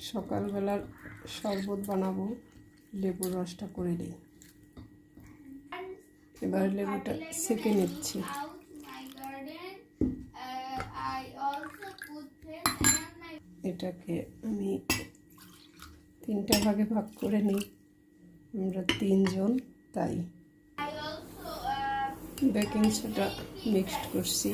সকালবেলার শরবত বানাবো, লেবুর রসটা করে নিই। এবার লেবুটা সেকে নিচ্ছি। এটাকে আমি তিনটা ভাগে ভাগ করে নিই। আমরা তিনজন, তাই। বেকিং সোডা মিক্সড করছি।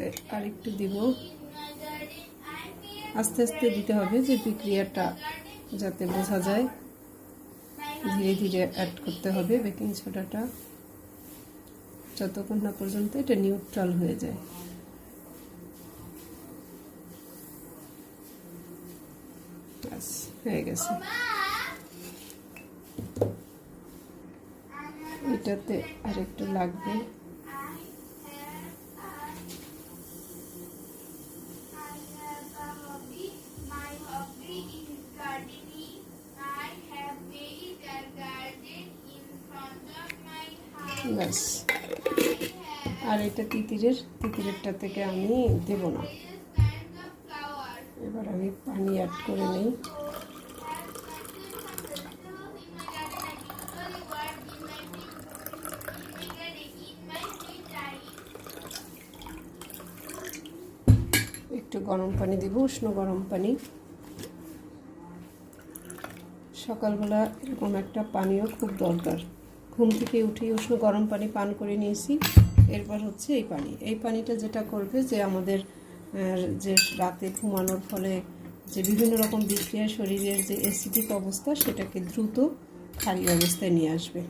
এটাতে আরেকটু দিব। আস্তে আস্তে দিতে হবে যে বিক্রিয়াটা যাতে বোঝা যায়। ধীরে ধীরে অ্যাড করতে হবে বেকিং সোডাটা যতক্ষণ না পর্যন্ত এটা নিউট্রাল হয়ে যায়। হয়ে গেছে। এটাতে আরেকটু লাগবে। আর এটা তিতিরের তিতিরেরটা থেকে আমি দেব না। এবার আমি পানি অ্যাড করে নেই। একটু গরম পানি দেব উষ্ণ গরম পানি। সকালবেলা এরকম একটা পানীয় খুব দরকার। ঘুম থেকে উঠে উষ্ণ গরম পানি পান করে নিয়েছি। এরপর হচ্ছে এই পানি। এই পানিটা যেটা করবে যে আমাদের যে রাতে ঘুমানোর ফলে যে বিভিন্ন রকম বিক্রিয়া শরীরের যে অ্যাসিডিক অবস্থা সেটাকে দ্রুত খালি অবস্থায় নিয়ে আসবে।